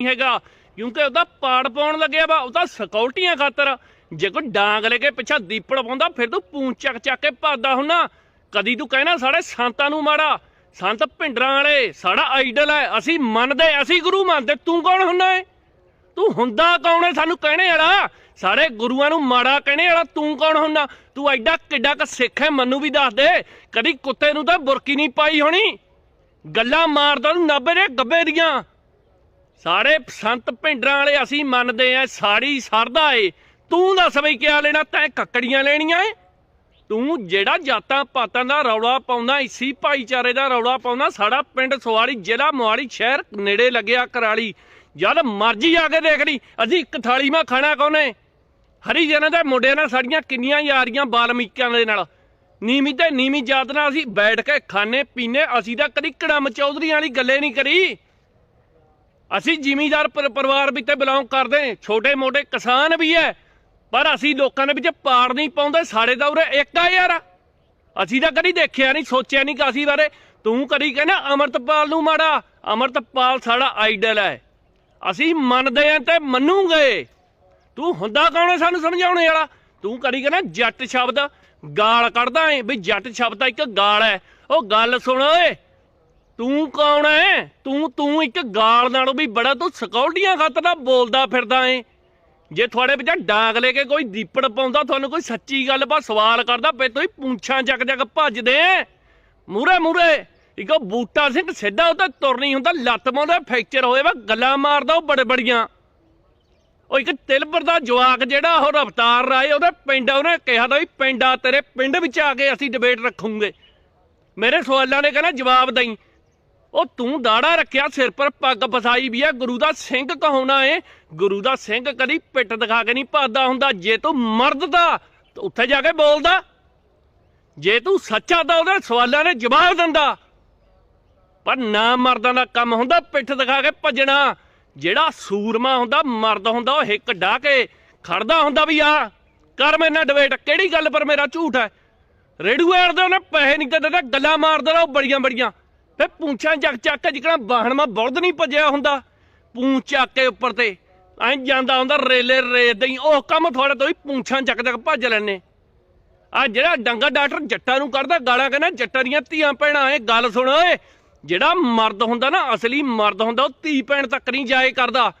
ਨਹੀਂ ਹੈਗਾ। ਕਿਉਂਕਿ ਉਹਦਾ ਪਾੜ ਪਾਉਣ ਲੱਗਿਆ ਵਾ, ਉਹ ਤਾਂ ਸਿਕਿਉਰਟੀਆਂ ਖਾਤਰ। ਜੇ ਕੋਈ ਡਾਂਗ ਲੈ ਕੇ ਪਿੱਛਾ ਦੀਪੜ ਪਾਉਂਦਾ, ਫਿਰ ਤੂੰ ਪੂੰਛ ਚੱਕ ਚੱਕ ਕੇ ਭੱਜਦਾ ਹੁੰਨਾ। ਕਦੀ ਤੂੰ ਕਹਿਣਾ, ਸਾਡੇ ਸੰਤਾਂ ਨੂੰ ਮਾੜਾ। ਸੰਤ ਭਿੰਡਰਾਂ ਵਾਲੇ, ਸਾਡਾ ਆਈਡਲ ਹੈ, ਅਸੀਂ ਮੰਨਦੇ, ਅਸੀਂ ਗੁਰੂ ਮੰਨਦੇ। ਤੂੰ ਕੌਣ ਹੁੰਨਾ ਏ? ਤੂੰ ਹੁੰਦਾ ਕੌਣ ਹੈ ਸਾਨੂੰ ਕਹਿਣੇ ਵਾਲਾ। ਸਾਰੇ ਗੁਰੂਆਂ ਨੂੰ ਮਾੜਾ ਕਹਿਣੇ ਵਾਲਾ, ਤੂੰ ਕੌਣ ਹੁੰਨਾ? ਤੂੰ ਐਡਾ ਕਿੱਡਾ ਕ ਸਿੱਖ ਹੈ, ਮੈਨੂੰ ਵੀ ਦੱਸ ਦੇ। ਕਦੀ ਕੁੱਤੇ ਨੂੰ ਤਾਂ ਬੁਰਕੀ ਨਹੀਂ ਪਾਈ ਹੋਣੀ। ਗੱਲਾਂ ਮਾਰਦਾ ਤੂੰ ਨਾਬੇ ਦੇ ਗੱਬੇ ਦੀਆਂ। ਸਾਰੇ ਸੰਤ ਭਿੰਡਰਾਂ ਵਾਲੇ ਅਸੀਂ ਮੰਨਦੇ ਆ ਸਾੜੀ ਸਰਦਾ ਏ। ਤੂੰ ਦੱਸ ਬਈ ਕਿਆ ਲੈਣਾ, ਤੈਂ ਕੱਕੜੀਆਂ ਲੈਣੀਆਂ ਏ? ਤੂੰ ਜਿਹੜਾ ਜਾਤਾਂ ਪਾਤਾਂ ਦਾ ਰੌਲਾ ਪਾਉਂਦਾ, ਇਸੀ ਭਾਈਚਾਰੇ ਦਾ ਰੌਲਾ ਪਾਉਂਦਾ, ਸਾਡਾ ਪਿੰਡ ਸਵਾੜੀ ਜ਼ਿਲ੍ਹਾ ਮੋਹਾਲੀ, ਸ਼ਹਿਰ ਨੇੜੇ ਲੱਗਿਆ ਕਰਾਲੀ। ਜਦ ਮਰਜ਼ੀ ਆ ਕੇ ਦੇਖ ਲਈ, ਅਸੀਂ ਇੱਕ ਥਾਲੀ ਮਾ ਖਾਣਾ ਕੋਨੇ ਹਰੀ ਜਨਾਂ ਦੇ ਮੁੰਡਿਆਂ ਨਾਲ ਸਾਡੀਆਂ ਕਿੰਨੀਆਂ ਯਾਰੀਆਂ ਬਾਲਮੀਕਾਂ ਦੇ ਨਾਲ। ਨੀਵੀਂ ਤੇ ਨੀਵੀਂ ਜਾਤ ਨਾਲ ਅਸੀਂ ਬੈਠ ਕੇ ਖਾਣੇ ਪੀਣੇ ਅਸੀਂ ਤਾਂ ਕਦੀ ਕੜਮ ਚੌਧਰੀ ਵਾਲੀ ਗੱਲੇ ਨਹੀਂ ਕਰੀ। ਅਸੀਂ ਜ਼ਿਮੀਦਾਰ ਪਰਿਵਾਰ ਵਿੱਚ ਤੇ ਬਿਲੋਂਗ ਕਰਦੇ ਛੋਟੇ ਮੋਟੇ ਕਿਸਾਨ ਵੀ ਹੈ। ਪਰ ਅਸੀਂ ਲੋਕਾਂ ਦੇ ਵਿੱਚ ਪਾੜ ਨਹੀਂ ਪਾਉਂਦੇ, ਸਾਡੇ ਤਾਂ ਉਰੇ ਇੱਕ ਆ ਯਾਰ। ਅਸੀਂ ਤਾਂ ਕਦੀ ਦੇਖਿਆ ਨਹੀਂ, ਸੋਚਿਆ ਨਹੀਂ ਕਾਸੀ ਬਾਰੇ। ਤੂੰ ਕਦੀ ਕਹਿੰਦਾ, ਅਮਰਤਪਾਲ ਨੂੰ ਮਾੜਾ। ਅਮਰਤਪਾਲ ਸਾਡਾ ਆਈਡਲ ਹੈ। ਅਸੀਂ ਮੰਨਦੇ ਆਂ ਤੇ ਮੰਨੂਗੇ। ਤੂੰ ਹੁੰਦਾ ਕੌਣ ਹੈ ਸਾਨੂੰ ਸਮਝਾਉਣ ਵਾਲਾ? ਤੂੰ ਕਦੀ ਕਹਿੰਦਾ ਜੱਟ ਸ਼ਬਦ ਗਾਲ ਕੱਢਦਾ ਏ, ਵੀ ਜੱਟ ਸ਼ਬਦ ਤਾਂ ਇੱਕ ਗਾਲ ਹੈ। ਉਹ ਗੱਲ ਸੁਣ ਓਏ। ਤੂੰ ਕੌਣ ਹੈ ਤੂੰ ਤੂੰ ਇੱਕ ਗਾਲ ਨਾਲੋਂ ਵੀ ਬੜਾ, ਤੂੰ ਸਿਕਿਉਰਟੀਆਂ ਖਾਤਰ ਦਾ ਬੋਲਦਾ ਫਿਰਦਾ ਏ। ਜੇ ਤੁਹਾਡੇ ਵਿੱਚ ਡਾਂਗ ਲੈ ਕੇ ਕੋਈ ਦੀਪੜ ਪਾਉਂਦਾ, ਤੁਹਾਨੂੰ ਕੋਈ ਸੱਚੀ ਗੱਲ ਬਾ ਸਵਾਲ ਕਰਦਾ ਪੇ ਤੁਸੀਂ ਪੂੰਛਾਂ ਚੱਕ ਚੱਕ ਭੱਜਦੇ ਮੂਰੇ ਮੂਰੇ ਇੱਕ ਉਹ ਬੂਟਾ ਸਿੰਘ ਸਿੱਧਾ ਉਹ ਤਾਂ ਤੁਰ ਨਹੀਂ ਹੁੰਦਾ, ਲੱਤ ਮਾਉਂਦਾ ਫ੍ਰੈਕਚਰ ਹੋਏ ਵਾ, ਗੱਲਾਂ ਮਾਰਦਾ ਉਹ ਬੜੇ ਬੜੀਆਂ ਉਹ ਇੱਕ ਤਿਲਬਰ ਦਾ ਜਵਾਕ ਜਿਹੜਾ ਉਹ ਰਫਤਾਰ ਰਾਏ, ਉਹਦੇ ਪਿੰਡ ਉਹਨੇ ਕਿਹਾ ਦਾ ਵੀ ਪਿੰਡਾ ਤੇਰੇ ਪਿੰਡ ਵਿੱਚ ਆ ਕੇ ਅਸੀਂ ਡਿਬੇਟ ਰੱਖੂਗੇ। ਮੇਰੇ ਸਵਾਲਾਂ ਨੇ ਕਹਿੰਦਾ ਜਵਾਬ ਦਈ। ਉਹ ਤੂੰ ਦਾੜਾ ਰੱਖਿਆ ਸਿਰ ਪਰ ਪੱਗ ਫਸਾਈ ਵੀ ਆ। ਗੁਰੂ ਦਾ ਸਿੰਘ ਕਹਾਉਣਾ ਏ। ਗੁਰੂ ਦਾ ਸਿੰਘ ਕਦੀ ਪਿੱਟ ਦਿਖਾ ਕੇ ਨਹੀਂ ਭੱਜਦਾ ਹੁੰਦਾ। ਜੇ ਤੂੰ ਮਰਦ ਦਾ ਤਾਂ ਉੱਥੇ ਜਾ ਕੇ ਬੋਲਦਾ। ਜੇ ਤੂੰ ਸੱਚਾ ਤਾਂ ਉਹਦੇ ਸਵਾਲਾਂ ਦੇ ਜਵਾਬ ਦਿੰਦਾ। ਪਰ ਨਾ ਮਰਦਾਂ ਦਾ ਕੰਮ ਹੁੰਦਾ, ਪਿੱਠ ਦਿਖਾ ਕੇ ਭੱਜਣਾ। ਜਿਹੜਾ ਸੂਰਮਾ ਹੁੰਦਾ, ਮਰਦ ਹੁੰਦਾ, ਉਹ ਹਿੱਕ ਢਾ ਕੇ ਖੜਦਾ ਹੁੰਦਾ ਵੀ ਆ। ਕਰ ਮੇਰੇ ਨਾਲ ਡਿਬੇਟ ਕਿਹੜੀ ਗੱਲ ਪਰ ਮੇਰਾ ਝੂਠ ਹੈ? ਰੇਡੂਆਰ ਦੇ ਉਹਨੇ ਪੈਸੇ ਨਹੀਂ ਤੇ ਦਿੰਦਾ ਗੱਲਾਂ ਮਾਰਦਾ ਉਹ ਬੜੀਆਂ ਬੜੀਆਂ ਫੇ ਪੂੰਛਾਂ ਚੱਕ ਚੱਕ ਕੇ ਜਿਕਣਾ ਬਾਹਣ ਮਾ ਬੁਲਦ ਨਹੀਂ ਭੱਜਿਆ ਹੁੰਦਾ। ਪੂੰਛ ਚੱਕ ਕੇ ਉੱਪਰ ਤੇ ਐਂ ਜਾਂਦਾ ਹੁੰਦਾ ਰੇਲੇ ਰੇਤ ਹੀ ਉਹ ਕੰਮ ਤੁਹਾਡੇ ਤੋਂ ਹੀ ਪੂੰਛਾਂ ਚੱਕ ਚੱਕ ਭੱਜ ਲੈਣੇ ਆ ਜਿਹੜਾ ਡੰਗਾ ਡਾਕਟਰ ਜੱਟਾਂ ਨੂੰ ਕੱਢਦਾ, ਗਾਲਾਂ ਕਹਿੰਦਾ, ਜੱਟਾਂ ਦੀਆਂ ਧੀਆਂ ਭੈਣਾਂ, ਇਹ ਗੱਲ ਸੁਣ ਓਏ। ਜਿਹੜਾ ਮਰਦ ਹੁੰਦਾ ਨਾ, ਅਸਲੀ ਮਰਦ ਹੁੰਦਾ, ਉਹ ਧੀ ਭੈਣ ਤੱਕ ਨਹੀਂ ਜਾਏ ਕਰਦਾ।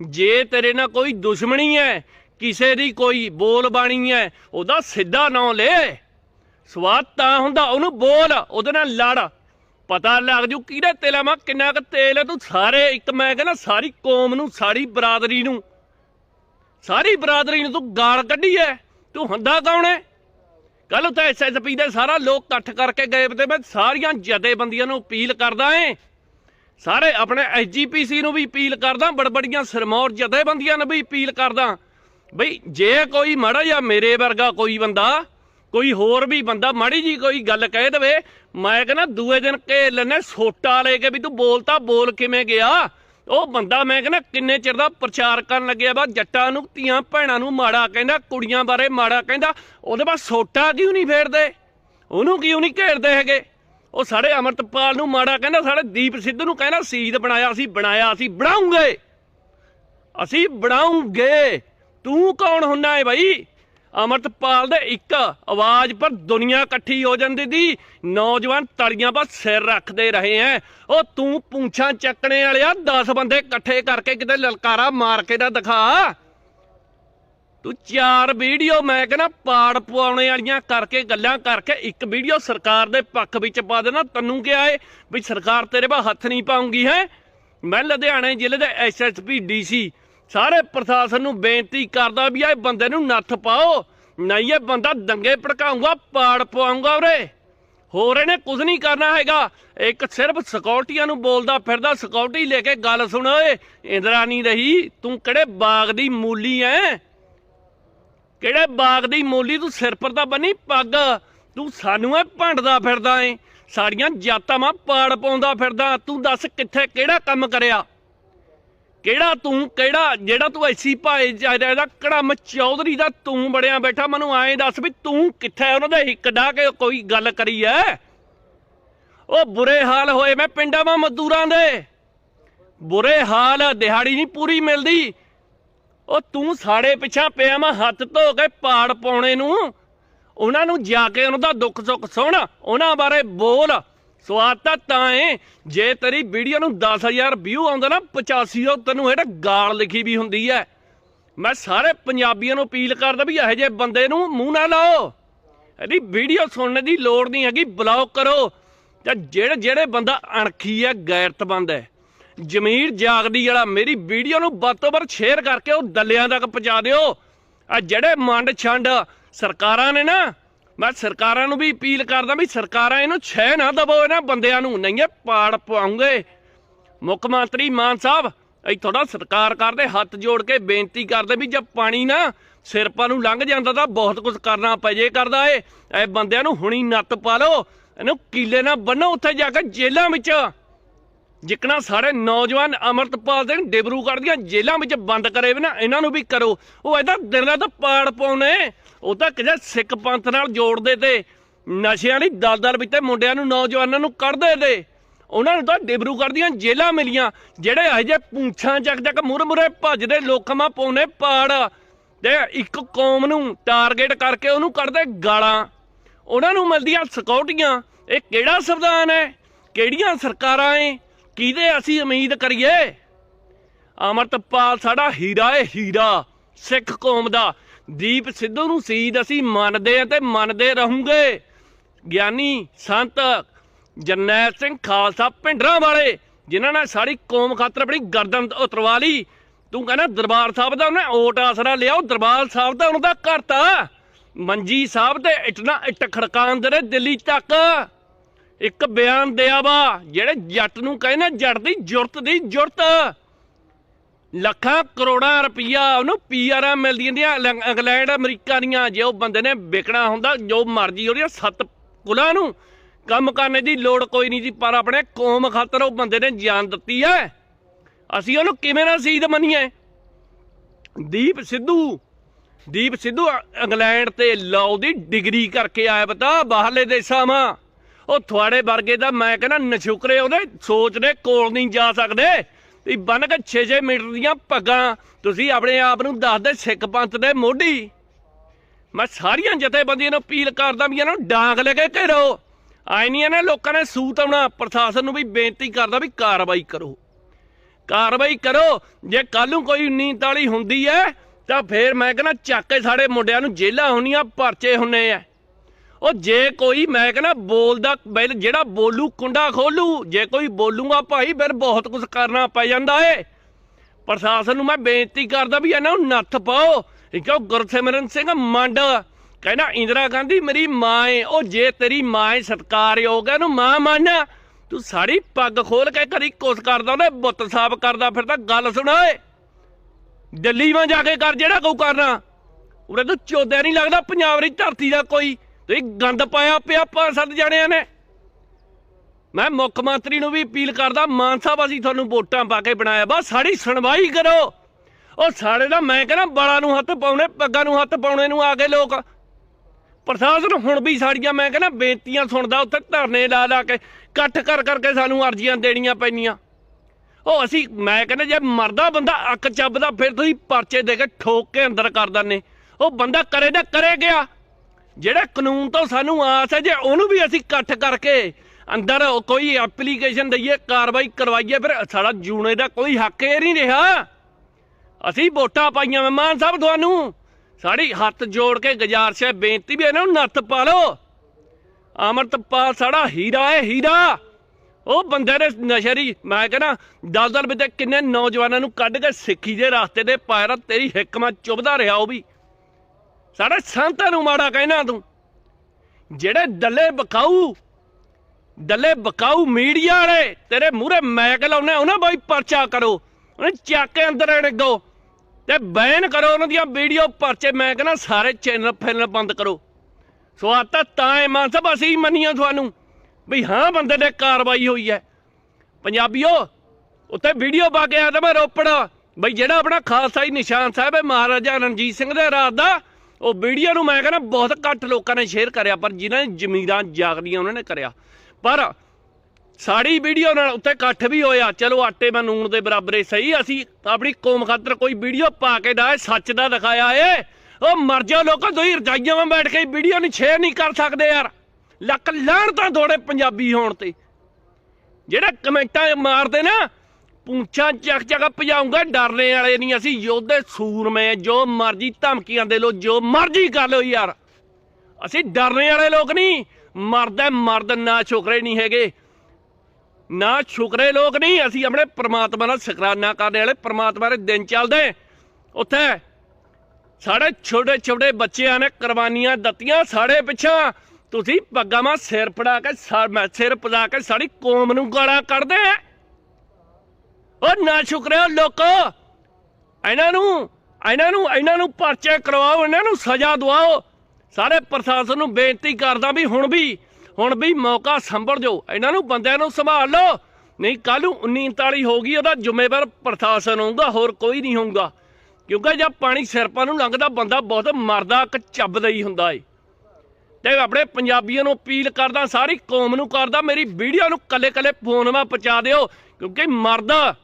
ਜੇ ਤੇਰੇ ਨਾਲ ਕੋਈ ਦੁਸ਼ਮਣੀ ਹੈ ਕਿਸੇ ਦੀ ਕੋਈ ਬੋਲ ਬਾਣੀ ਹੈ ਉਹਦਾ ਸਿੱਧਾ ਨਾਂ ਲੈ। ਸਵਾਦ ਤਾਂ ਹੁੰਦਾ, ਉਹਨੂੰ ਬੋਲ, ਉਹਦੇ ਨਾਲ ਲੜ। ਪਤਾ ਲੱਗ ਜੂ ਕਿਹੜੇ ਤੇਲਾ ਮਾ ਕਿੰਨਾ ਕੁ ਤੇਲ ਹੈ ਤੂੰ ਸਾਰੇ, ਇੱਕ ਮੈਂ ਕਹਿੰਦਾ ਸਾਰੀ ਕੌਮ ਨੂੰ, ਸਾਰੀ ਬਰਾਦਰੀ ਨੂੰ, ਸਾਰੀ ਬਰਾਦਰੀ ਨੂੰ ਤੂੰ ਗਾਲ ਕੱਢੀ ਐ। ਤੂੰ ਹੁੰਦਾ ਕੌਣ ਐ? ਕੱਲ ਤਾਂ ਐਸਐਸਪੀ ਦੇ ਸਾਰਾ ਲੋਕ ਇਕੱਠ ਕਰਕੇ ਗਏ ਤੇ ਮੈਂ ਸਾਰੀਆਂ ਜਥੇਬੰਦੀਆਂ ਨੂੰ ਅਪੀਲ ਕਰਦਾ ਏ ਸਾਰੇ ਆਪਣੇ ਐਸਜੀਪੀਸੀ ਨੂੰ ਵੀ ਅਪੀਲ ਕਰਦਾ, ਬੜਬੜੀਆਂ ਸਰਮੌਰ ਜਥੇਬੰਦੀਆਂ ਨੂੰ ਵੀ ਅਪੀਲ ਕਰਦਾ, ਬਈ ਜੇ ਕੋਈ ਮਾੜਾ ਜਾਂ ਮੇਰੇ ਵਰਗਾ ਕੋਈ ਬੰਦਾ ਕੋਈ ਹੋਰ ਵੀ ਬੰਦਾ ਮਾੜੀ ਜੀ ਕੋਈ ਗੱਲ ਕਹਿ ਦੇਵੇ, ਮੈਂ ਕਹਿੰਦਾ ਦੂਏ ਦਿਨ ਘੇਰ ਲੈਣੇ ਸੋਟਾ ਲੈ ਕੇ ਵੀ ਤੂੰ ਬੋਲ ਤਾਂ ਬੋਲ ਕਿਵੇਂ ਗਿਆ? ਉਹ ਬੰਦਾ ਮੈਂ ਕਹਿੰਦਾ ਕਿੰਨੇ ਚਿਰ ਦਾ ਪ੍ਰਚਾਰ ਕਰਨ ਲੱਗਿਆ ਵਾ, ਜੱਟਾਂ ਨੂੰ, ਧੀਆਂ ਭੈਣਾਂ ਨੂੰ ਮਾੜਾ ਕਹਿੰਦਾ, ਕੁੜੀਆਂ ਬਾਰੇ ਮਾੜਾ ਕਹਿੰਦਾ, ਉਹਦੇ ਬਾਅਦ ਸੋਟਾ ਕਿਉਂ ਨਹੀਂ ਫੇਰਦੇ? ਉਹਨੂੰ ਕਿਉਂ ਨਹੀਂ ਘੇਰਦੇ ਹੈਗੇ? ਉਹ ਸਾਡੇ ਅਮਰਤਪਾਲ ਨੂੰ ਮਾੜਾ ਕਹਿੰਦਾ, ਸਾਡੇ ਦੀਪ ਸਿੱਧੂ ਨੂੰ ਕਹਿੰਦਾ ਸੀਦ ਬਣਾਇਆ ਸੀ ਬਣਾਇਆ, ਅਸੀਂ ਬਣਾਉਂਗੇ। ਅਸੀਂ ਬਣਾਉਂਗੇ। ਤੂੰ ਕੌਣ ਹੁੰਨਾ ਹੈ ਬਈ? ਅਮਰਤਪਾਲ ਦੇ ਇੱਕ ਆਵਾਜ਼ ਪਰ ਦੁਨੀਆ ਇਕੱਠੀ ਹੋ ਜਾਂਦੀ ਦੀ। ਨੌਜਵਾਨ ਤਲੀਆਂ 'ਪਰ ਸਿਰ ਰੱਖਦੇ ਰਹੇ ਐ। ਉਹ ਤੂੰ ਪੂੰਛਾਂ ਚੱਕਣੇ ਵਾਲਿਆ 10 ਬੰਦੇ ਇਕੱਠੇ ਕਰਕੇ ਕਿਤੇ ਲਲਕਾਰਾ ਮਾਰ ਕੇ ਤਾਂ ਦਿਖਾ। ਤੂੰ ਚਾਰ ਵੀਡੀਓ ਮੈਂ ਕਹਿੰਦਾ ਪਾੜ ਪਵਾਉਣੇ ਵਾਲੀਆਂ ਕਰਕੇ, ਗੱਲਾਂ ਕਰਕੇ, ਇੱਕ ਵੀਡੀਓ ਸਰਕਾਰ ਦੇ ਪੱਖ ਵਿੱਚ ਪਾ ਦੇਣਾ। ਤੈਨੂੰ ਕਿਹਾ ਏ ਵੀ ਸਰਕਾਰ ਤੇਰੇ ਬਾ ਹੱਥ ਨਹੀਂ ਪਾਉਂਗੀ ਹੈ? ਮੈਂ ਲੁਧਿਆਣੇ ਜ਼ਿਲ੍ਹੇ ਦੇ ਐਸਐਸਪੀ ਡੀਸੀ ਸਾਰੇ ਪ੍ਰਸ਼ਾਸਨ ਨੂੰ ਬੇਨਤੀ ਕਰਦਾ ਵੀ ਇਹ ਬੰਦੇ ਨੂੰ ਨੱਥ ਪਾਓ, ਨਹੀਂ ਇਹ ਬੰਦਾ ਦੰਗੇ ਭੜਕਾਊਗਾ, ਪਾੜ ਪਵਾਊਗਾ ਉਰੇ। ਹੋਰ ਇਹਨੇ ਕੁਝ ਨਹੀਂ ਕਰਨਾ ਹੈਗਾ। ਇੱਕ ਸਿਰਫ ਸਿਕਿਉਰਟੀਆਂ ਨੂੰ ਬੋਲਦਾ ਫਿਰਦਾ ਸਿਕਿਉਰਟੀ ਲੈ ਕੇ ਗੱਲ ਸੁਣ, ਓਏ, ਇੰਦਰਾ ਨਹੀਂ ਰਹੀ, ਤੂੰ ਕਿਹੜੇ ਬਾਗ ਦੀ ਮੂਲੀ ਐ? ਕਿਹੜੇ ਬਾਗ ਦੀ ਮੂਲੀ, ਤੂੰ ਸਿਰ ਪਰ ਤਾਂ ਬੰਨੀ ਪੱਗ। ਤੂੰ ਸਾਨੂੰ ਐ ਭੰਡਦਾ ਫਿਰਦਾ ਏ ਸਾਡੀਆਂ ਜਾਤਾਂ ਮਾ ਪਾੜ ਪਾਉਂਦਾ ਫਿਰਦਾ। ਤੂੰ ਦੱਸ ਕਿੱਥੇ, ਕਿਹੜਾ ਕੰਮ ਕਰਿਆ? ਕਿਹੜਾ ਤੂੰ, ਕਿਹੜਾ, ਜਿਹੜਾ ਤੂੰ ਐਸੀ ਭਾਈ ਜਾਇਦਾ ਕੜਮ ਚੌਧਰੀ ਦਾ ਤੂੰ ਬੜਿਆ ਬੈਠਾ, ਮੈਨੂੰ ਐਂ ਦੱਸ ਵੀ ਤੂੰ ਕਿੱਥੇ ਉਹਨਾਂ ਦੇ ਹਿੱਕ ਡਾ ਕੇ ਕੋਈ ਗੱਲ ਕਰੀ ਐ? ਉਹ ਬੁਰੇ ਹਾਲ ਹੋਏ ਮੈਂ ਪਿੰਡਾਂ ਮਾ ਮਜ਼ਦੂਰਾਂ ਦੇ। ਬੁਰੇ ਹਾਲ, ਦਿਹਾੜੀ ਨਹੀਂ ਪੂਰੀ ਮਿਲਦੀ। ਉਹ ਤੂੰ ਸਾੜੇ ਪਿੱਛਾ ਪਿਆ ਮੈਂ ਹੱਥ ਧੋ ਕੇ ਪਾੜ ਪਾਉਣੇ ਨੂੰ। ਉਹਨਾਂ ਨੂੰ ਜਾ ਕੇ ਉਹਨਾਂ ਦਾ ਦੁੱਖ ਸੁੱਖ ਸੁਣ, ਉਹਨਾਂ ਬਾਰੇ ਬੋਲ। ਸਵਾਦ ਤਾਂ ਤਾਂ ਏ ਜੇ ਤੇਰੀ ਵੀਡੀਓ ਨੂੰ 10000 ਵਿਊ ਆਉਂਦਾ ਨਾ 85 ਉਹ ਤੈਨੂੰ ਇਹਦਾ ਗਾਲ ਲਿਖੀ ਵੀ ਹੁੰਦੀ ਐ। ਮੈਂ ਸਾਰੇ ਪੰਜਾਬੀਆਂ ਨੂੰ ਅਪੀਲ ਕਰਦਾ ਵੀ ਇਹੋ ਜਿਹੇ ਬੰਦੇ ਨੂੰ ਮੂੰਹ ਨਾ ਲਾਓ। ਇਹਦੀ ਵੀਡੀਓ ਸੁਣਨ ਦੀ ਲੋੜ ਨਹੀਂ ਹੈਗੀ ਬਲੌਕ ਕਰੋ। ਤੇ ਜਿਹੜੇ ਜਿਹੜੇ ਬੰਦਾ ਅਣਖੀ ਹੈ ਗੈਰਤਮੰਦ ਹੈ ਜ਼ਮੀਰ ਜਾਗਦੀ ਵਾਲਾ, ਮੇਰੀ ਵੀਡੀਓ ਨੂੰ ਵੱਧ ਤੋਂ ਵੱਧ ਸ਼ੇਅਰ ਕਰਕੇ ਉਹ ਦੱਲਿਆਂ ਤੱਕ ਪਹੁੰਚਾ ਦਿਓ। ਆ ਜਿਹੜੇ ਮੰਡ ਛੰਡ ਸਰਕਾਰਾਂ ਨੇ ਨਾ ਮੈਂ ਸਰਕਾਰਾਂ ਨੂੰ ਵੀ ਅਪੀਲ ਕਰਦਾ ਵੀ ਸਰਕਾਰਾਂ ਇਹਨੂੰ ਛੇ ਨਾ ਦਵੋ ਇਹਨਾਂ ਬੰਦਿਆਂ ਨੂੰ, ਨਹੀਂ ਇਹ ਪਾੜ ਪਾਉਂਗੇ। ਮੁੱਖ ਮੰਤਰੀ ਮਾਨ ਸਾਹਿਬ ਇੱਥੋਂ ਦਾ ਸਰਕਾਰ ਕਰਦੇ, ਹੱਥ ਜੋੜ ਕੇ ਬੇਨਤੀ ਕਰਦੇ ਵੀ ਜੇ ਪਾਣੀ ਨਾ ਸਿਰਪਾਂ ਨੂੰ ਲੰਘ ਜਾਂਦਾ ਤਾਂ ਬਹੁਤ ਕੁਝ ਕਰਨਾ ਪੈ ਜੇ, ਕਰਦਾ ਏ। ਇਹ ਬੰਦਿਆਂ ਨੂੰ ਹੁਣੀ ਨੱਤ ਪਾ ਲਓ, ਇਹਨੂੰ ਕੀਲੇ ਨਾਲ ਬੰਨੋ ਉੱਥੇ ਜਾ ਕੇ ਜੇਲਾਂ ਵਿੱਚ। ਜਿਕਣਾ ਸਾਰੇ ਨੌਜਵਾਨ ਅਮਰਤਪਾਲ ਸਿੰਘ ਡਿਬਰੂਗੜ੍ਹ ਦੀਆਂ ਜੇਲਾਂ ਵਿੱਚ ਬੰਦ ਕਰੇ ਵੀ ਨਾ ਇਹਨਾਂ ਨੂੰ ਵੀ ਕਰੋ। ਉਹ ਇਹਦਾ ਦਿਨ ਰਾਤ ਪਾੜ ਪਾਉਣੇ ਉਹ ਤਾਂ ਕਿਤੇ ਸਿੱਖ ਪੰਥ ਨਾਲ ਜੋੜਦੇ ਤੇ ਨਸ਼ਿਆਂ ਦੀ ਦਲਦਲ ਵਿੱਚ ਤੇ ਮੁੰਡਿਆਂ ਨੂੰ, ਨੌਜਵਾਨਾਂ ਨੂੰ ਕੱਢਦੇ ਤੇ ਉਹਨਾਂ ਨੂੰ ਤਾਂ ਡਿਬਰੂਗੜ੍ਹ ਦੀਆਂ ਜੇਲ੍ਹਾਂ ਮਿਲੀਆਂ, ਜਿਹੜੇ ਇਹੋ ਜਿਹੇ ਪੂੰਛਾਂ ਚੱਕ ਚੱਕ ਮੁਰ ਭੱਜਦੇ ਲੋਕਾਂ ਪਾਉਨੇ ਪਾੜ ਤੇ ਇੱਕ ਕੌਮ ਨੂੰ ਟਾਰਗੇਟ ਕਰਕੇ ਉਹਨੂੰ ਕੱਢਦੇ ਗਾਲਾਂ। ਉਹਨਾਂ ਨੂੰ ਮਿਲਦੀਆਂ ਸਿਕਿਉਰਟੀਆਂ ਇਹ ਕਿਹੜਾ ਸੰਵਿਧਾਨ ਹੈ? ਕਿਹੜੀਆਂ ਸਰਕਾਰਾਂ ਏ ਕਿਹਦੇ ਅਸੀਂ ਉਮੀਦ ਕਰੀਏ? ਅਮਰਤਪਾਲ ਸਾਡਾ ਹੀਰਾ ਏ, ਹੀਰਾ। ਸਿੱਖ ਕੌਮ ਦਾ। ਦੀਪ ਸਿੱਧੂ ਨੂੰ ਸ਼ਹੀਦ ਅਸੀਂ ਮੰਨਦੇ ਆ ਤੇ ਮੰਨਦੇ ਰਹੂਗੇ। ਗਿਆਨੀ ਸੰਤ ਜਰਨੈਲ ਸਿੰਘ ਖਾਲਸਾ ਭਿੰਡਰਾਂ ਵਾਲੇ, ਜਿਨ੍ਹਾਂ ਨੇ ਸਾਰੀ ਕੌਮ ਖਾਤਰ ਆਪਣੀ ਗਰਦਨ ਉਤਰਵਾ ਲਈ। ਤੂੰ ਕਹਿੰਦਾ ਦਰਬਾਰ ਸਾਹਿਬ ਦਾ ਉਹਨੇ ਓਟ ਆਸਰਾ ਲਿਆ, ਉਹ ਦਰਬਾਰ ਸਾਹਿਬ ਦਾ ਉਹਨਾਂ ਦਾ ਘਰ ਤਾ। ਮੰਜੀ ਸਾਹਿਬ ਤੇ ਇਟਨਾ ਇੱਟ ਖੜਕਾਉਂਦੇ ਨੇ ਦਿੱਲੀ ਤੱਕ। ਇੱਕ ਬਿਆਨ ਦਿਆ ਵਾ, ਜਿਹੜੇ ਜੱਟ ਨੂੰ ਕਹਿੰਦੇ ਜੱਟ ਦੀ ਜੁਰਤ ਦੀ ਜੁਰਤ। ਲੱਖਾਂ ਕਰੋੜਾਂ ਰੁਪਈਆ ਉਹਨੂੰ ਪੀਆਰਾਂ ਮਿਲਦੀਆਂ ਦੀਆਂ ਇੰਗਲੈਂਡ, ਅਮਰੀਕਾ ਦੀਆਂ ਜੇ ਉਹ ਬੰਦੇ ਨੇ ਵਿਕਣਾ ਹੁੰਦਾ, ਜੋ ਮਰਜ਼ੀ ਉਹਦੀਆਂ ਸੱਤ ਕੁਲਾਂ ਨੂੰ ਕੰਮ ਕਰਨ ਦੀ ਲੋੜ ਕੋਈ ਨਹੀਂ ਜੀ, ਪਰ ਆਪਣੇ ਕੌਮ ਖਾਤਰ ਉਹ ਬੰਦੇ ਨੇ ਜਾਨ ਦਿੱਤੀ ਹੈ। ਅਸੀਂ ਉਹਨੂੰ ਕਿਵੇਂ ਨਾ ਸ਼ਹੀਦ ਮੰਨੀਏ? ਦੀਪ ਸਿੱਧੂ ਦੀਪ ਸਿੱਧੂ ਇੰਗਲੈਂਡ ਤੇ ਲਾਅ ਦੀ ਡਿਗਰੀ ਕਰਕੇ ਆਇਆ ਪਤਾ, ਬਾਹਰਲੇ ਦੇਸ਼ਾਂ ਮਾ ਉਹ ਤੁਹਾਡੇ ਵਰਗੇ ਦਾ ਮੈਂ ਕਹਿੰਦਾ ਨਸ਼ੁਕਰੇ ਉਹਦੇ ਸੋਚ ਦੇ ਕੋਲ ਨਹੀਂ ਜਾ ਸਕਦੇ। ਵੀ ਬਨ ਕੇ 6-6 ਮੀਟਰ ਦੀਆਂ ਪੱਗਾਂ ਤੁਸੀਂ ਆਪਣੇ ਆਪ ਨੂੰ ਦੱਸਦੇ ਸਿੱਖ ਪੰਥ ਦੇ ਮੋਢੀ। ਮੈਂ ਸਾਰੀਆਂ ਜਥੇਬੰਦੀਆਂ ਨੂੰ ਅਪੀਲ ਕਰਦਾ ਵੀ ਇਹਨਾਂ ਨੂੰ ਡਾਂਗ ਲੈ ਕੇ ਘੇਰੋ। ਆਏ ਨਹੀਂ ਇਹਨਾਂ ਲੋਕਾਂ ਨੇ ਸੂਤ ਆਉਣਾ, ਪ੍ਰਸ਼ਾਸਨ ਨੂੰ ਵੀ ਬੇਨਤੀ ਕਰਦਾ ਵੀ ਕਾਰਵਾਈ ਕਰੋ। ਕਾਰਵਾਈ ਕਰੋ, ਜੇ ਕੱਲ ਨੂੰ ਕੋਈ 19 ਹੁੰਦੀ ਹੈ, ਤਾਂ ਫੇਰ ਮੈਂ ਕਹਿੰਦਾ ਚੱਕ ਕੇ ਸਾਡੇ ਮੁੰਡਿਆਂ ਨੂੰ ਜੇਲਾਂ ਹੁੰਦੀਆਂ, ਪਰਚੇ ਹੁੰਨੇ ਆ। ਉਹ ਜੇ ਕੋਈ ਮੈਂ ਕਹਿੰਦਾ ਬੋਲਦਾ ਬਿਲ ਜਿਹੜਾ ਬੋਲੂ ਕੁੰਡਾ ਖੋਲੂ। ਜੇ ਕੋਈ ਬੋਲੂਗਾ ਭਾਈ, ਫਿਰ ਬਹੁਤ ਕੁਝ ਕਰਨਾ ਪੈ ਜਾਂਦਾ ਏ। ਪ੍ਰਸ਼ਾਸਨ ਨੂੰ ਮੈਂ ਬੇਨਤੀ ਕਰਦਾ ਵੀ ਇਹਨਾਂ ਨੂੰ ਨੱਥ ਪਾਓ। ਕਿਉਂ ਗੁਰਸਿਮਰਨ ਸਿੰਘ ਮੰਡ। ਕਹਿੰਦਾ, ਇੰਦਰਾ ਗਾਂਧੀ ਮੇਰੀ ਮਾਂ ਏ। ਉਹ ਜੇ ਤੇਰੀ ਮਾਂ ਏ, ਸਤਕਾਰਯੋਗ ਹੈ ਇਹਨੂੰ ਮਾਂ ਮੰਨ। ਤੂੰ ਸਾਰੀ ਪੱਗ ਖੋਲ ਕੇ ਕਦੀ ਕੁਛ ਕਰਦਾ ਉਹਨੇ ਬੁੱਤ ਸਾਫ਼ ਕਰਦਾ ਫਿਰ ਤਾਂ ਗੱਲ ਸੁਣ ਓਏ। ਦਿੱਲੀ ਵਾਂ ਜਾ ਕੇ ਕਰ ਜਿਹੜਾ ਕੋ ਕਰਨਾ। ਉਰੇ ਤੂੰ ਚੋਦਿਆ ਨਹੀਂ ਲੱਗਦਾ, ਪੰਜਾਬ ਦੀ ਧਰਤੀ ਦਾ ਕੋਈ। ਤੁਸੀਂ ਗੰਦ ਪਾਇਆ ਪਿਆ ਪੰਜ ਸੱਤ ਜਣਿਆਂ ਨੇ। ਮੈਂ ਮੁੱਖ ਮੰਤਰੀ ਨੂੰ ਵੀ ਅਪੀਲ ਕਰਦਾ ਮਾਨ ਸਾਹਿਬ ਅਸੀਂ ਤੁਹਾਨੂੰ ਵੋਟਾਂ ਪਾ ਕੇ ਬਣਾਇਆ। ਬਸ ਸਾਡੀ ਸੁਣਵਾਈ ਕਰੋ। ਉਹ ਸਾਡੇ ਦਾ ਮੈਂ ਕਹਿੰਦਾ, ਬਾਲਾਂ ਨੂੰ ਹੱਥ ਪਾਉਣੇ, ਪੱਗਾਂ ਨੂੰ ਹੱਥ ਪਾਉਣੇ ਨੂੰ ਆ ਗਏ ਲੋਕ। ਪ੍ਰਸ਼ਾਸਨ ਹੁਣ ਵੀ ਸਾਡੀਆਂ, ਮੈਂ ਕਹਿੰਦਾ, ਬੇਨਤੀਆਂ ਸੁਣਦਾ, ਉੱਥੇ ਧਰਨੇ ਲਾ ਲਾ ਕੇ, ਇਕੱਠ ਕਰ ਕਰਕੇ ਸਾਨੂੰ ਅਰਜ਼ੀਆਂ ਦੇਣੀਆਂ ਪੈਣੀਆਂ। ਉਹ ਅਸੀਂ, ਮੈਂ ਕਹਿੰਦਾ, ਜੇ ਮਰਦਾ ਬੰਦਾ ਅੱਕ ਚੱਬਦਾ, ਫਿਰ ਤੁਸੀਂ ਪਰਚੇ ਦੇ ਕੇ ਠੋਕ ਕੇ ਅੰਦਰ ਕਰ ਦਿੰਦੇ। ਉਹ ਬੰਦਾ ਕਰੇ ਨਾ ਕਰੇ ਗਿਆ। ਜਿਹੜਾ ਕਾਨੂੰਨ ਤੋਂ ਸਾਨੂੰ ਆਸ ਹੈ ਜੇ ਉਹਨੂੰ ਵੀ ਅਸੀਂ ਇਕੱਠ ਕਰਕੇ ਅੰਦਰ ਕੋਈ ਐਪਲੀਕੇਸ਼ਨ ਦਈਏ, ਕਾਰਵਾਈ ਕਰਵਾਈਏ, ਫਿਰ ਸਾਡਾ ਜੂਣੇ ਦਾ ਕੋਈ ਹੱਕ ਇਹ ਨਹੀਂ ਰਿਹਾ। ਅਸੀਂ ਵੋਟਾਂ ਪਾਈਆਂ ਮਹਿਮਾਨ ਸਾਹਿਬ, ਤੁਹਾਨੂੰ। ਸਾਡੀ ਹੱਥ ਜੋੜ ਕੇ ਗੁਜ਼ਾਰਿਸ਼ ਹੈ, ਬੇਨਤੀ ਵੀ ਇਹਨਾਂ ਨੂੰ ਨੱਥ ਪਾ ਲਓ। ਅਮਰਤਪਾਲ ਸਾਡਾ ਹੀਰਾ ਹੈ, ਹੀਰਾ। ਉਹ ਬੰਦੇ ਨੇ ਨਸ਼ਰੀ ਮੈਂ ਕਹਿੰਦਾ, ਦਲਦਲ ਵਿੱਚ ਕਿੰਨੇ ਨੌਜਵਾਨਾਂ ਨੂੰ ਕੱਢ ਕੇ ਸਿੱਖੀ ਦੇ ਰਸਤੇ ਤੇ ਪਾਇਆ ਤੇਰੀ ਹਕਮਤ ਚੁਭਦਾ ਰਿਹਾ ਉਹ ਵੀ। ਸਾਡੇ ਸੰਤਾਂ ਨੂੰ ਮਾੜਾ ਕਹਿਣਾ ਤੂੰ। ਜਿਹੜੇ ਦੱਲੇ ਬਕਾਊ ਦੱਲੇ ਬਕਾਊ ਮੀਡੀਆ ਵਾਲੇ, ਤੇਰੇ ਮੂਹਰੇ ਮੈਕ ਲਾਉਨੇ ਨਾ ਬਾਈ ਪਰਚਾ ਕਰੋ। ਉਹਨੇ ਚੱਕ ਅੰਦਰ ਡਿੱਗੋ ਤੇ ਬੈਨ ਕਰੋ ਉਹਨਾਂ ਦੀਆਂ ਵੀਡੀਓ ਪਰਚੇ, ਮੈਂ ਕਹਿੰਦਾ ਸਾਰੇ ਚੈਨਲ ਫੈਨਲ ਬੰਦ ਕਰੋ। ਸੋ ਆ ਤਾਂ ਤਾਂ ਹੈ ਮਾਨ ਸਾਹਿਬ ਅਸੀਂ ਮੰਨੀਆਂ ਤੁਹਾਨੂੰ ਵੀ ਹਾਂ, ਬੰਦੇ ਨੇ ਕਾਰਵਾਈ ਹੋਈ ਹੈ। ਪੰਜਾਬੀਓ ਉੱਤੇ ਵੀਡੀਓ ਪਾ ਕੇ ਆਇਆ ਤਾਂ ਮੈਂ ਰੋਪੜ। ਬਈ ਜਿਹੜਾ ਆਪਣਾ ਖਾਲਸਾ ਹੀ ਨਿਸ਼ਾਨ ਸਾਹਿਬ ਹੈ, ਮਹਾਰਾਜਾ ਰਣਜੀਤ ਸਿੰਘ ਦੇ ਰਾਤ ਦਾ ਉਹ ਵੀਡੀਓ ਨੂੰ ਮੈਂ ਕਹਿੰਦਾ ਬਹੁਤ ਘੱਟ ਲੋਕਾਂ ਨੇ ਸ਼ੇਅਰ ਕਰਿਆ, ਪਰ ਜਿਨ੍ਹਾਂ ਨੇ ਜ਼ਮੀਰਾਂ ਜਾਗਦੀਆਂ ਉਹਨਾਂ ਨੇ ਕਰਿਆ। ਪਰ ਸਾੜੀ ਵੀਡੀਓ ਨਾਲ ਉੱਤੇ ਇਕੱਠ ਵੀ ਹੋਇਆ। ਚਲੋ ਆਟੇ ਮੈਂ ਨੂਣ ਦੇ ਬਰਾਬਰੇ ਸਹੀ, ਅਸੀਂ ਆਪਣੀ ਕੌਮ ਖਾਤਰ ਕੋਈ ਵੀਡੀਓ ਪਾ ਕੇ ਦਾ ਸੱਚ ਦਾ ਦਿਖਾਇਆ ਏ ਉਹ ਮਰ ਜਾਓ ਲੋਕੋ, ਤੁਸੀਂ ਰਜਾਈਆਂ 'ਚ ਬੈਠ ਕੇ ਵੀਡੀਓ ਨੂੰ ਸ਼ੇਅਰ ਨਹੀਂ ਕਰ ਸਕਦੇ ਯਾਰ। ਲੱਕ ਲੈਣ ਤਾਂ ਥੋੜੇ ਪੰਜਾਬੀ ਹੋਣ ਤੇ। ਜਿਹੜਾ ਕਮੈਂਟਾਂ ਮਾਰਦੇ ਨਾ ਪੂੰਛਾਂ ਚੱਕ ਚੱਕ ਭਜਾਉਂਗਾ, ਡਰਨੇ ਵਾਲੇ ਨਹੀਂ ਅਸੀਂ। ਯੋਧੇ ਸੂਰਮੇ ਜੋ ਮਰਜ਼ੀ ਧਮਕੀਆਂ ਦੇ ਲੋ ਜੋ ਮਰਜ਼ੀ ਕਰ ਲੋ ਯਾਰ। ਅਸੀਂ ਡਰਨੇ ਵਾਲੇ ਲੋਕ ਨਹੀਂ। ਮਰਦ ਮਰਦ ਨਾ ਛੁਕਰੇ ਨਹੀਂ ਹੈਗੇ। ਨਾ ਛੁਕਰੇ ਲੋਕ ਨਹੀਂ। ਅਸੀਂ ਆਪਣੇ ਪ੍ਰਮਾਤਮਾ ਨਾਲ ਸ਼ੁਕਰਾਨਾ ਕਰਨ ਵਾਲੇ। ਪ੍ਰਮਾਤਮਾ ਦੇ ਦਿਨ ਚੱਲਦੇ। ਉੱਥੇ ਸਾਡੇ ਛੋਟੇ ਛੋਟੇ ਬੱਚਿਆਂ ਨੇ ਕੁਰਬਾਨੀਆਂ ਦਿੱਤੀਆਂ ਸਾਡੇ ਪਿੱਛਾ। ਤੁਸੀਂ ਪੱਗਾਂ ਮਾ ਸਿਰ ਪੜਾ ਕੇ ਸਿਰ ਪੜਾ ਕੇ ਸਾਡੀ ਕੌਮ ਨੂੰ ਗਾਲਾਂ ਕੱਢਦੇ ਆ। ਉਹ ਨਾ ਸ਼ੁਕਰਿਆ, ਲੋਕੋ। ਇਹਨਾਂ ਨੂੰ ਇਹਨਾਂ ਨੂੰ ਇਹਨਾਂ ਨੂੰ ਪਰਚੇ ਕਰਵਾਓ, ਇਹਨਾਂ ਨੂੰ ਸਜ਼ਾ ਦਿਵਾਓ। ਸਾਰੇ ਪ੍ਰਸ਼ਾਸਨ ਨੂੰ ਬੇਨਤੀ ਕਰਦਾ ਵੀ ਹੁਣ ਵੀ ਹੁਣ ਵੀ ਮੌਕਾ ਸੰਭਲ ਜਾਓ। ਇਹਨਾਂ ਨੂੰ ਬੰਦਿਆਂ ਨੂੰ ਸੰਭਾਲ ਲਓ। ਨਹੀਂ ਕੱਲ ਨੂੰ 1939 ਹੋਗੀ ਉਹਦਾ ਜ਼ਿੰਮੇਵਾਰ ਪ੍ਰਸ਼ਾਸਨ ਹੋਊਗਾ, ਹੋਰ ਕੋਈ ਨਹੀਂ ਹੋਊਗਾ। ਕਿਉਂਕਿ ਜਦ ਪਾਣੀ ਸਿਰਪਾਂ ਨੂੰ ਲੰਘਦਾ, ਬੰਦਾ ਬਹੁਤ ਮਰਦਾ, ਇੱਕ ਚੱਬਦਾ ਹੀ ਹੁੰਦਾ ਏ। ਤੇ ਆਪਣੇ ਪੰਜਾਬੀਆਂ ਨੂੰ ਅਪੀਲ ਕਰਦਾ, ਸਾਰੀ ਕੌਮ ਨੂੰ ਕਰਦਾ, ਮੇਰੀ ਵੀਡੀਓ ਨੂੰ ਕੱਲੇ ਕੱਲੇ ਫੋਨ ਵਾਂ ਪਹੁੰਚਾ ਦਿਓ, ਕਿਉਂਕਿ ਮਰਦਾ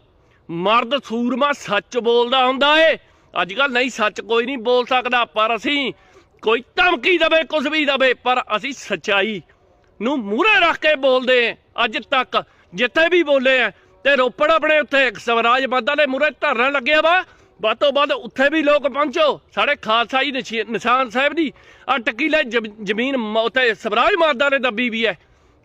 ਮਰਦ ਸੂਰਮਾ ਸੱਚ ਬੋਲਦਾ ਹੁੰਦਾ ਏ। ਅੱਜ ਕੱਲ ਨਹੀਂ ਸੱਚ ਕੋਈ ਨਹੀਂ ਬੋਲ ਸਕਦਾ, ਪਰ ਅਸੀਂ ਕੋਈ ਧਮਕੀ ਦਵੇ ਕੁਝ ਵੀ ਦਵੇ, ਪਰ ਅਸੀਂ ਸੱਚਾਈ ਨੂੰ ਮੂਹਰੇ ਰੱਖ ਕੇ ਬੋਲਦੇ ਆਂ। ਅੱਜ ਤੱਕ ਜਿੱਥੇ ਵੀ ਬੋਲੇ ਆ, ਤੇ ਰੋਪੜ ਆਪਣੇ ਉੱਥੇ ਸਵਰਾਜ ਬਾਦਾ ਦੇ ਮੂਹਰੇ ਧਰਨਾ ਲੱਗਿਆ ਵਾ। ਵੱਧ ਤੋਂ ਵੱਧ ਉੱਥੇ ਵੀ ਲੋਕ ਪਹੁੰਚੋ। ਸਾਡੇ ਖਾਲਸਾ ਜੀ ਨਿਸ਼ੀ- ਨਿਸ਼ਾਨ ਸਾਹਿਬ ਦੀ ਆ ਟਕੀਲੇ ਜ਼ਮੀਨ ਉੱਥੇ ਸਵਰਾਜ ਮਾਦਾ ਨੇ ਦੱਬੀ ਵੀ ਹੈ।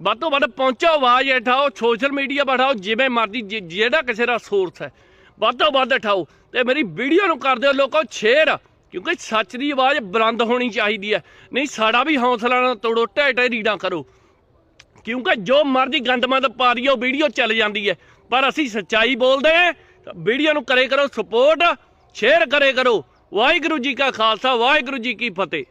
ਵੱਧ ਤੋਂ ਵੱਧ ਪਹੁੰਚੋ, ਆਵਾਜ਼ ਉਠਾਓ ਸੋਸ਼ਲ ਮੀਡੀਆ ਬਿਠਾਓ ਜਿਵੇਂ ਮਰਜ਼ੀ ਜਿਹੜਾ ਕਿਸੇ ਦਾ ਸੋਰਸ ਹੈ। ਵੱਧ ਤੋਂ ਵੱਧ ਉਠਾਓ ਤੇ ਮੇਰੀ ਵੀਡੀਓ ਨੂੰ ਕਰ ਦਿਓ, ਲੋਕੋ ਸ਼ੇਅਰ ਕਿਉਂਕਿ ਸੱਚ ਦੀ ਆਵਾਜ਼ ਬੁਲੰਦ ਹੋਣੀ ਚਾਹੀਦੀ ਹੈ। ਨਹੀਂ, ਸਾਡਾ ਵੀ ਹੌਸਲਾ ਨਾ ਤੋੜੋ, ਢਹਿ ਢਹਿ ਰੀਡਾਂ ਕਰੋ। ਕਿਉਂਕਿ ਜੋ ਮਰਜ਼ੀ ਗੰਦਮੰਦ ਪਾ ਰਹੀ ਦਿਓ ਵੀਡੀਓ ਚੱਲ ਜਾਂਦੀ ਹੈ। ਪਰ ਅਸੀਂ ਸੱਚਾਈ ਬੋਲਦੇ ਹਾਂ ਵੀਡੀਓ ਨੂੰ ਕਰੇ ਕਰੋ ਸਪੋਰਟ ਸ਼ੇਅਰ ਕਰੇ ਕਰੋ। ਵਾਹਿਗੁਰੂ ਜੀ ਕਾ ਖਾਲਸਾ, ਵਾਹਿਗੁਰੂ ਜੀ ਕੀ ਫਤਿਹ।